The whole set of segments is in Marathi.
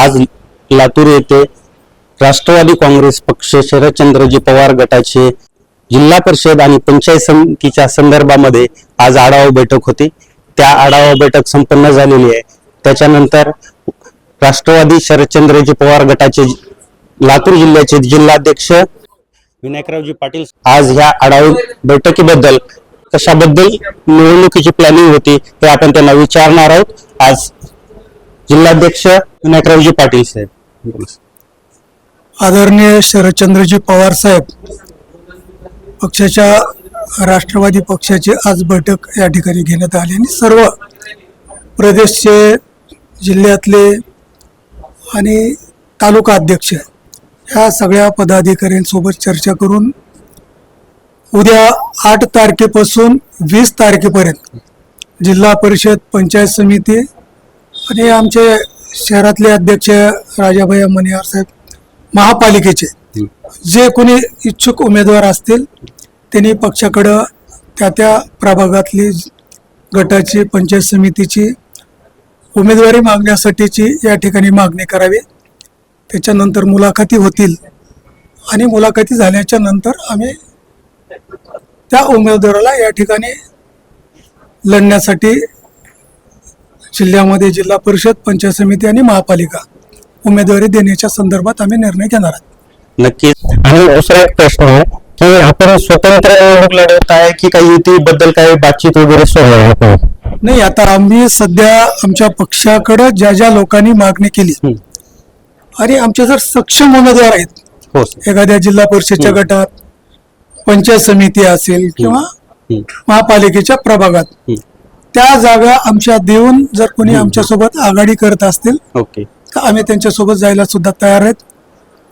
आज लातूर येथे राष्ट्रवादी काँग्रेस पक्ष शरदचंद्रजी पवार गटाचे जिल्हा परिषद आणि पंचायत समितीच्या संदर्भामध्ये आज आढावा बैठक होती. त्या आढावा बैठक संपन्न झालेली आहे. त्याच्यानंतर राष्ट्रवादी शरदचंद्रजी पवार गटाचे लातूर जिल्ह्याचे जिल्हाध्यक्ष विनायकरावजी पाटील आज ह्या आढावा बैठकीबद्दल कशाबद्दल निवडणुकीची प्लॅनिंग होती हे आपण त्यांना विचारणार आहोत. आज जिल्हाध्यक्ष विनायकरावजी पाटील साहेब. आदरणीय शरदचंद्रजी पवार साहेब पक्षाच्या राष्ट्रवादी पक्षाची आज बैठक या ठिकाणी घेण्यात आली आणि सर्व प्रदेशचे जिल्ह्यातले आणि तालुका अध्यक्ष ह्या सगळ्या पदाधिकाऱ्यांसोबत चर्चा करून उद्या आठ तारखेपासून वीस तारखेपर्यंत जिल्हा परिषद पंचायत समिती आणि आमचे शहरातले अध्यक्ष राजाभाई मनियार साहेब महापालिकेचे. जे कोणी इच्छुक उमेदवार असतील त्यांनी पक्षाकडं त्या त्या प्रभागातली गटाची पंचायत समितीची उमेदवारी मागण्यासाठीची या ठिकाणी मागणी करावी. त्याच्यानंतर मुलाखती होतील आणि मुलाखती झाल्याच्यानंतर आम्ही त्या उमेदवाराला या ठिकाणी लढण्यासाठी जिल्ह्यामध्ये जिल्हा परिषद पंचायत समिती आणि महापालिका उमेदवारी देण्याच्या संदर्भात आम्ही निर्णय घेणार आहोत नक्कीच आणि दुसरा एक प्रश्न आहे की आपण स्वतंत्र निवडणूक लढवत आहे की काही युतीबद्दल काही बातचीत वगैरे सुरू आहे नाही आता आम्ही सध्या आमच्या पक्षाकडं ज्या ज्या लोकांनी मागणी केली. आणि आमचे जर सक्षम उमेदवार आहेत हो एखाद्या जिल्हा परिषदच्या गटात पंचायत समिती असेल किंवा. महापालिकेच्या प्रभागात. त्या जागा आमच्या देऊन जर कोणी आमच्यासोबत आघाडी करत असतील ओके. तर आम्ही त्यांच्यासोबत जायला सुद्धा तयार आहेत.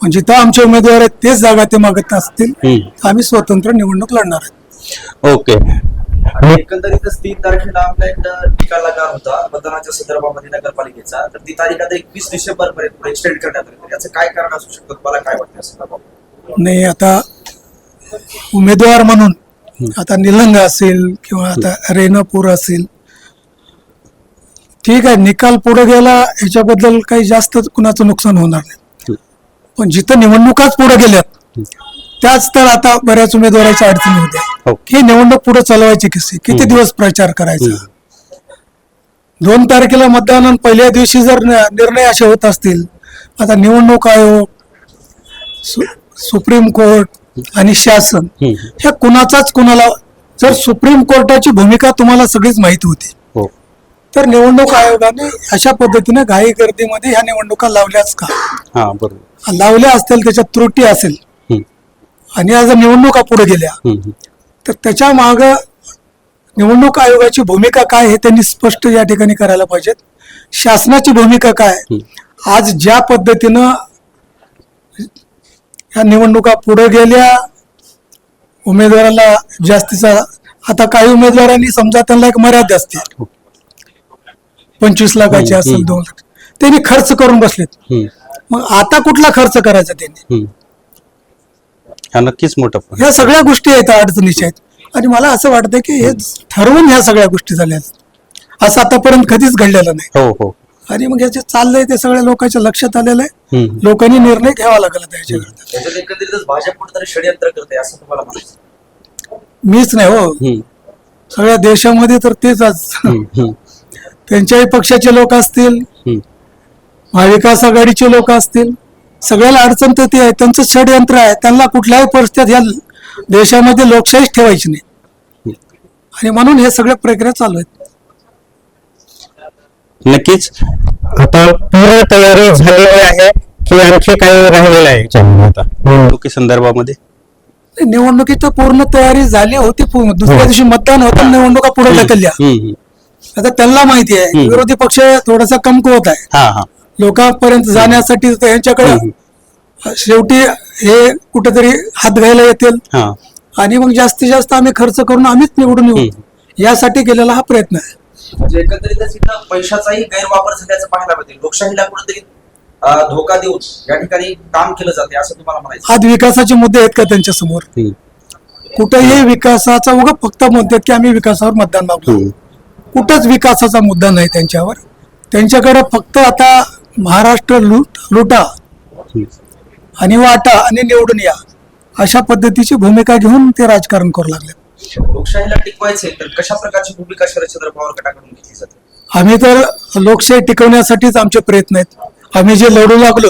पण जिथं आमचे उमेदवार आहेत तेच जागा ते मागत असतील हम्म. तर आम्ही स्वतंत्र निवडणूक लढणार आहेत. ओके. आणि एकंदरीतच तीन तारखेला आपला एक निकाल लागणार होता मतदानाच्या संदर्भामध्ये नगरपालिकेचा. तर ती तारीख आता एकवीस डिसेंबर पर्यंत एक्सटेंड करण्यात आली. तर याचं काय कारण असू शकतं? मला काय वाटतं या संदर्भात नाही आता उमेदवार म्हणून आता निलंग असेल किंवा आता रेणापूर असेल. ठीक आहे निकाल पुढे गेला ह्याच्याबद्दल काही जास्त कुणाचं नुकसान होणार नाही. पण जिथं निवडणुकाच पुढे गेल्यात त्याच तर आता बऱ्याच उमेदवाराच्या अडचणी होत्या. हो. ही निवडणूक पुढे चालवायची कशी? किती दिवस प्रचार करायचा? दोन तारखेला मतदान पहिल्या दिवशी जर निर्णय असे होत असतील आता निवडणूक आयोग सु- सुप्रीम कोर्ट आणि शासन. ह्या कुणाचाच कुणाला जर सुप्रीम कोर्टाची भूमिका तुम्हाला सगळीच माहिती होती हो तर निवडणूक आयोगाने अशा पद्धतीने घाई गर्दीमध्ये ह्या निवडणुका लावल्याच का हा लावल्या असतील त्याच्यात त्रुटी असेल. आणि आज निवडणुका पुढे गेल्या. तर त्याच्या माग निवडणूक आयोगाची भूमिका काय हे त्यांनी स्पष्ट या ठिकाणी करायला पाहिजेत शासनाची भूमिका काय आज ज्या पद्धतीनं या निवडणुका पुढे गेल्या उमेदवाराला जास्तीचा आता काही उमेदवारांनी समजा त्यांना एक मर्यादा असते पंचवीस लाखाची असेल. दोन लाख त्यांनी खर्च करून बसलेत. मग आता कुठला खर्च करायचा त्यांनी. हा नक्कीच मोठा. ह्या सगळ्या गोष्टी आहेत अडचणीच्या आहेत आणि मला असं वाटतं की हे ठरवून ह्या सगळ्या गोष्टी झाल्या. असं आतापर्यंत कधीच घडलेलं नाही हो हो आणि मग हे जे चाललंय ते सगळ्या लोकांच्या लक्षात आलेलं आहे. लोकांनी निर्णय घ्यावा लागला त्याच्याकरता त्याच्यात एकंदरीतच भाजप कुठेतरी षडयंत्र करते असं तुम्हाला म्हणायचं मीच नाही हो. सगळ्या देशामध्ये तर तेच आज. त्यांच्याही पक्षाचे लोक असतील. महाविकास आघाडीचे लोक असतील. सगळ्याला अडचण तर ते आहे. त्यांचं षडयंत्र आहे. त्यांना कुठल्याही परिस्थितीत या देशामध्ये लोकशाहीच ठेवायची नाही. आणि म्हणून हे सगळ्या प्रक्रिया चालू आहेत. नक्कीच. आता पूर्ण तयारी झालेली आहे की आणखी काही राहिलेलं आहे याच्यामध्ये आता? निवडणुकी संदर्भामध्ये. निवडणुकीत पूर्ण तयारी झाली होती. दुसऱ्या दिवशी मतदान होतं निवडणुका पुढे ढकलल्या. हम्म. हम्म. आता त्यांना माहिती आहे. हम्म. विरोधी पक्ष थोडासा कमकुवत आहे. हा हा. लोकांपर्यंत जाण्यासाठी तर यांच्याकडे. शेवटी हे कुठेतरी हात घ्यायला येतील. हा. आणि मग जास्तीत जास्त आम्ही खर्च करून आम्हीच निवडून येऊ. हम्म. यासाठी केलेला हा प्रयत्न आहे. म्हणजे एकंदरीतच इथं पैशाचाही गैरवापर झाल्याचं पाहायला मिळते लोकशाहीला कुठेतरी धोका देऊन या ठिकाणी काम केलं जाते असं तुम्हाला म्हणायचं आज विकासाचे मुद्दे आहेत का त्यांच्यासमोर. कुठेही विकासाचा उगा फक्त म्हणतात की आम्ही विकासावर मतदान मागतो. कुठंच विकासाचा मुद्दा नाही त्यांच्यावर. त्यांच्याकडे फक्त आता महाराष्ट्र लूट लुटा आणि वाटा आणि निवडून या अशा पद्धतीची भूमिका घेऊन ते राजकारण करू लागले लोकशाहीला टिकवायचे तर कशा प्रकारची भूमिका शरदचंद्र पवार गटाकडून घेतली जाते? आम्ही तर लोकशाही टिकवण्यासाठीच आमचे प्रयत्न आहेत. आम्ही जे लढू लागलो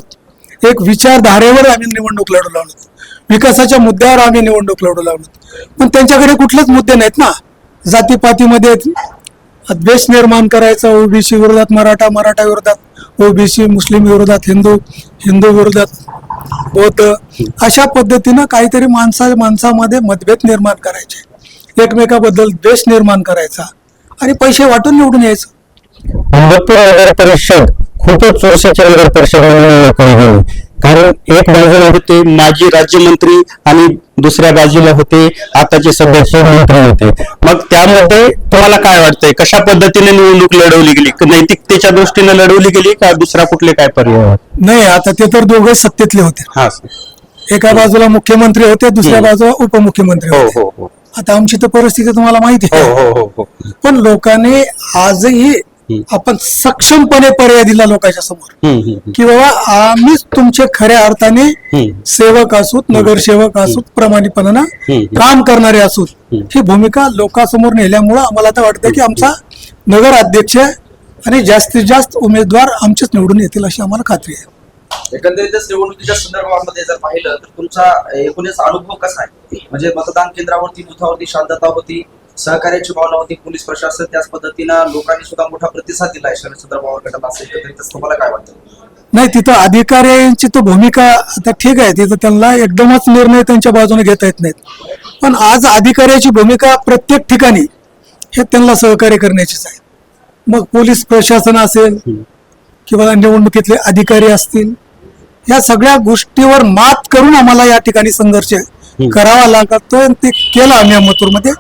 एक विचारधारेवर आम्ही निवडणूक लढू लागलो. विकासाच्या मुद्द्यावर आम्ही निवडणूक लढू लागलो. पण त्यांच्याकडे कुठलेच मुद्दे नाहीत ना. जातीपातीमध्ये द्वेष निर्माण करायचा ओबीसी विरोधात मराठा मराठा विरोधात ओबीसी मुस्लिम विरोधात हिंदू हिंदू विरोधात बौद्ध अशा पद्धतीनं काहीतरी माणसा माणसामध्ये मतभेद निर्माण करायचे. एकमेकाबद्दल द्वेष निर्माण करायचा आणि पैसे वाटून निवडून यायचं. नगर परिषद खूपच वर्षाची नगर परिषद म्हणून कारण एक बाजूला होते माजी राज्यमंत्री आणि दुसऱ्या बाजूला होते आताचे सदस्य मंत्री होते. मग त्यामध्ये तुम्हाला काय वाटतंय? कशा पद्धतीने निवडणूक लढवली गेली? नैतिकतेच्या दृष्टीने लढवली गेली का दुसरा कुठले काय पर्याय नाही आता ते तर दोघे सत्तेतले होते. हा एका बाजूला मुख्यमंत्री होते दुसऱ्या. बाजूला उपमुख्यमंत्री हो होते. हो हो. आता आमची तर परिस्थिती तुम्हाला माहिती हो आहे. हो हो हो पण लोकांनी आजही. आपण सक्षमपणे पर्याय दिला लोकांच्या समोर. हम्म, हम्म, की बाबा आम्हीच तुमचे खऱ्या अर्थाने हम्म. सेवक असूत नगरसेवक असूत प्रामाणिकपणानं हम्म. काम करणारे असूत. हम्म. ही भूमिका लोकांसमोर नेल्यामुळं आम्हाला तर वाटतं की आमचा नगर अध्यक्ष आणि जास्तीत जास्त उमेदवार आमचेच निवडून येतील अशी आम्हाला खात्री आहे. एकंदरीतच निवडणुकीच्या संदर्भामध्ये जर पाहिलं तर तुमचा एकूणच अनुभव कसा आहे? म्हणजे मतदान केंद्रावरती बुथावरती शांतता होती सहकार्याची भावना होती पोलीस प्रशासन त्याच पद्धतीनं लोकांनी सुद्धा मोठा प्रतिसाद दिला शरदचंद्र पवार गटाला असं एकंदरीतच तुम्हाला काय वाटतं? नाही तिथं अधिकाऱ्यांची तो भूमिका आता ठीक आहे. तिथं त्यांना एकदमच निर्णय त्यांच्या बाजूने घेता येत नाहीत. पण आज अधिकाऱ्याची भूमिका प्रत्येक ठिकाणी हे त्यांना सहकार्य करण्याचीच आहे. मग पोलीस प्रशासन असेल किंवा निवडणुकीतले अधिकारी असतील या सगळ्या गोष्टीवर मात करून आम्हाला या ठिकाणी संघर्ष करावा लागतो ते केला आम्ही अहमदपूरमध्ये.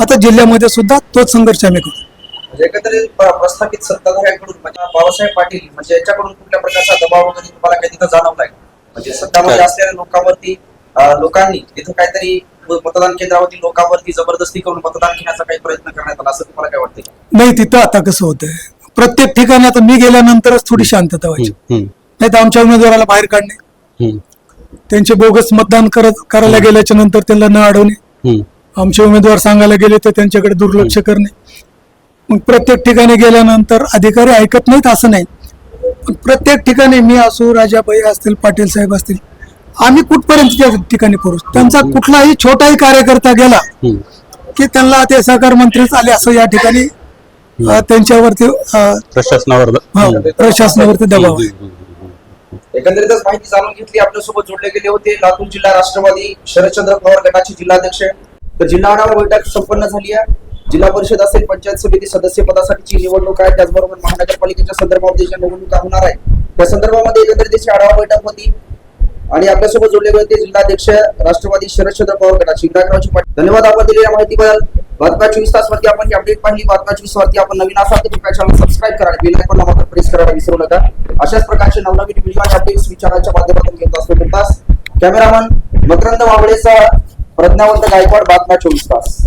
आता जिल्ह्यामध्ये सुद्धा तोच संघर्ष आम्ही करू म्हणजे एकंदरीत प्र- प्रस्थापित सत्ताधाऱ्यांकडून म्हणजे बाबासाहेब पाटील म्हणजे यांच्याकडून कुठल्या प्रकारचा दबाव वगैरे तुम्हाला काही तिथं जाणवलाय? म्हणजे सत्तामध्ये? असलेल्या लोकांवरती लोकांनी तिथं काहीतरी मतदान केंद्रावरती लोकांवरती जबरदस्ती करून मतदान घेण्याचा काही प्रयत्न करण्यात आला असं तुम्हाला काय वाटतं नाही तिथं आता कसं होतंय? प्रत्येक ठिकाणी आता मी गेल्यानंतरच थोडी शांतता व्हायची. नाही तर आमच्या उमेदवाराला बाहेर काढणे. त्यांचे बोगस मतदान करत करायला गेल्याच्यानंतर त्यांना न अडवणे. आमचे उमेदवार सांगायला गेले तर त्यांच्याकडे दुर्लक्ष करणे. मग प्रत्येक ठिकाणी गेल्यानंतर अधिकारी ऐकत नाहीत असं नाही. पण प्रत्येक ठिकाणी मी असो राजाबाई असतील पाटील साहेब असतील आम्ही कुठपर्यंत त्या ठिकाणी करू त्यांचा कुठलाही छोटाही कार्यकर्ता गेला. की त्यांना ते सहकार मंत्रीच आले असं या ठिकाणी त्यांच्यावरती प्रशासनावर प्रशासनावरती दबाव आहे. एकंदरीतच माहिती जाणून घेतली. आपल्यासोबत जोडले गेले होते लातूर जिल्हा राष्ट्रवादी शरदचंद्र पवार गटाचे जिल्हाध्यक्ष. तर जिल्हा आढावा बैठक संपन्न झाली आहे. जिल्हा परिषद असेल पंचायत समिती सदस्य पदासाठीची निवडणूक आहे. त्याचबरोबर महानगरपालिकेच्या संदर्भामध्ये ज्या निवडणुका होणार आहे त्या संदर्भामध्ये एकंदरीत आढावा बैठक होती. आणि आपल्यासोबत जोडले गेले होते जिल्हाध्यक्ष राष्ट्रवादी शरदचंद्र पवार गटाचे. धन्यवाद आपण दिलेल्या माहितीबद्दल. बातम्या चोवीस तास वरती आपण ही अपडेट पाहिली. बातम्या चोवीस वरती आपण नवीन असाल तर कृपया चॅनल सबस्क्राईब करा बेल आयकॉन मात्र प्रेस करायला विसरू नका. अशाच प्रकारचे नवनवीन व्हिडिओ आणि अपडेट्स विचारांच्या माध्यमातून घेत असतो तास कॅमेरामन मकरंद वावळेचा प्रज्ञावंत गायकवाड बातम्या चोवीस तास.